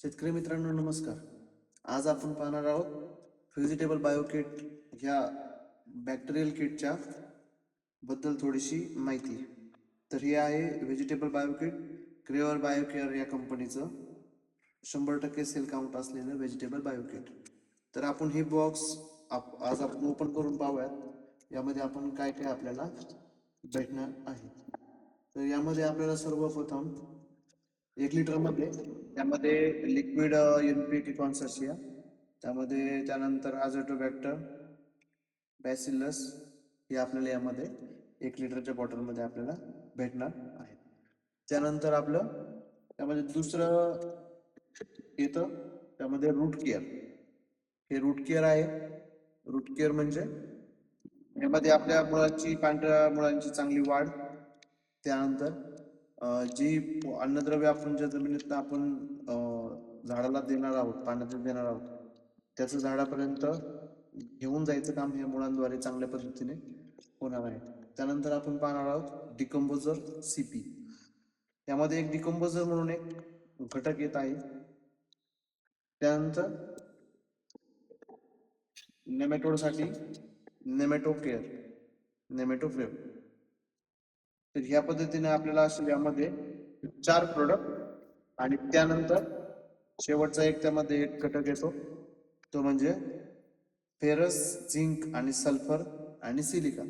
शेतकरी मित्रांनो नमस्कार. आज आपण पाहणार आहोत व्हेजिटेबल बायोकिट ह्या बॅक्टेरियल किटच्या बद्दल थोडीशी माहिती. तर हे आहे व्हेजिटेबल बायोकिट क्रेवर बायोकेअर या कंपनीचं शंभर टक्के सेल काउंट असलेलं व्हेजिटेबल बायोकिट तर आपण हे बॉक्स आप आज आपण ओपन करून पाहूयात. यामध्ये आपण काय काय आपल्याला भेटणार आहे. तर यामध्ये आपल्याला सर्वप्रथम एक लिटरमध्ये त्यामध्ये लिक्विड एनपीटी कॉन्सर्शिया त्यामध्ये त्यानंतर आझोटोबॅक्टर बॅसिलस हे आपल्याला यामध्ये एक लिटरच्या बॉटलमध्ये आपल्याला भेटणार आहे त्यानंतर आपलं त्यामध्ये दुसरं येतं त्यामध्ये रूट केअर. हे रूट केअर आहे. रूट केअर म्हणजे यामध्ये आपल्या मुळांची पांढऱ्या मुळांची चांगली वाढ त्यानंतर जी अन्नद्रव्य आपण ज्या जमिनीत आपण झाडाला देणार आहोत पाण्याचं देणार आहोत त्याचं झाडापर्यंत घेऊन जायचं काम हे मुळांद्वारे चांगल्या पद्धतीने होणार आहे. त्यानंतर आपण पाहणार आहोत डिकम्पोजर सीपी यामध्ये एक डिकम्पोजर म्हणून एक घटक येत आहे. त्यानंतर नेमॅटोडसाठी नेमॅटो केअर नेमॅटो फ्रेम तर ह्या पद्धतीने आपल्याला असेल यामध्ये चार प्रोडक्ट आणि त्यानंतर शेवटचा एक त्यामध्ये एक घटक येतो. तो म्हणजे फेरस झिंक आणि सल्फर आणि सिलिका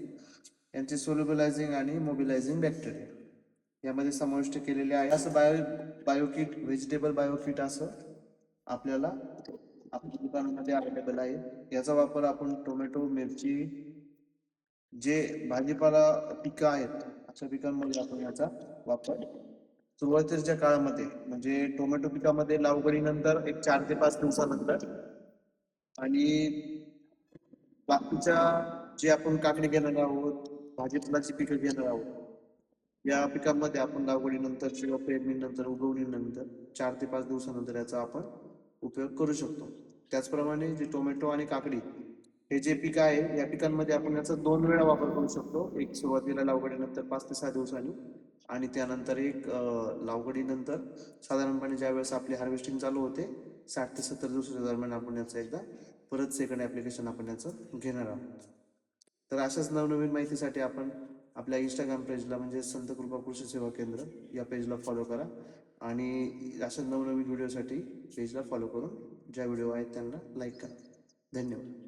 यांचे सोल्युबलायझिंग आणि मोबिलायझिंग बॅक्टेरिया यामध्ये समाविष्ट केलेले आहे. असं बायो बायोकिट व्हेजिटेबल बायोकिट असं आपल्याला आपल्या दुकानामध्ये अवेलेबल आहे. याचा वापर आपण टोमॅटो मिरची जे भाजीपाला पिकं आहेत अशा पिकांमध्ये आपण याचा वापर. सुरुवातीच्या काळामध्ये म्हणजे टोमॅटो पिकामध्ये लागवडीनंतर एक चार ते पाच दिवसानंतर आणि बाकीच्या जे आपण काकडी घेणार आहोत भाजीपालाची पिकं घेणार आहोत या पिकांमध्ये आपण लागवडीनंतर किंवा पेरणीनंतर उगवणीनंतर चार ते पाच दिवसानंतर याचा आपण उपयोग करू शकतो. त्याचप्रमाणे जे टोमॅटो आणि काकडी हे जे पीक आहे या पिकांमध्ये आपण याचा दोन वेळा वापर करू शकतो. एक सुरुवातीला लावगडीनंतर पाच ते सहा दिवसांनी आणि त्यानंतर एक लावगडीनंतर साधारणपणे ज्या वेळेस आपली हार्वेस्टिंग चालू होते साठ ते सत्तर दिवसाच्या दरम्यान आपण याचं एकदा परत सेकंड ॲप्लिकेशन आपण याचं घेणार आहोत. तर अशाच नवनवीन माहितीसाठी आपण आपल्या इंस्टाग्राम पेजला म्हणजे संत कृपा कृषी सेवा केंद्र या पेजला फॉलो करा आणि अशा नवनवीन व्हिडिओसाठी पेजला फॉलो करून ज्या व्हिडिओ आहेत त्यांना लाईक करा. धन्यवाद.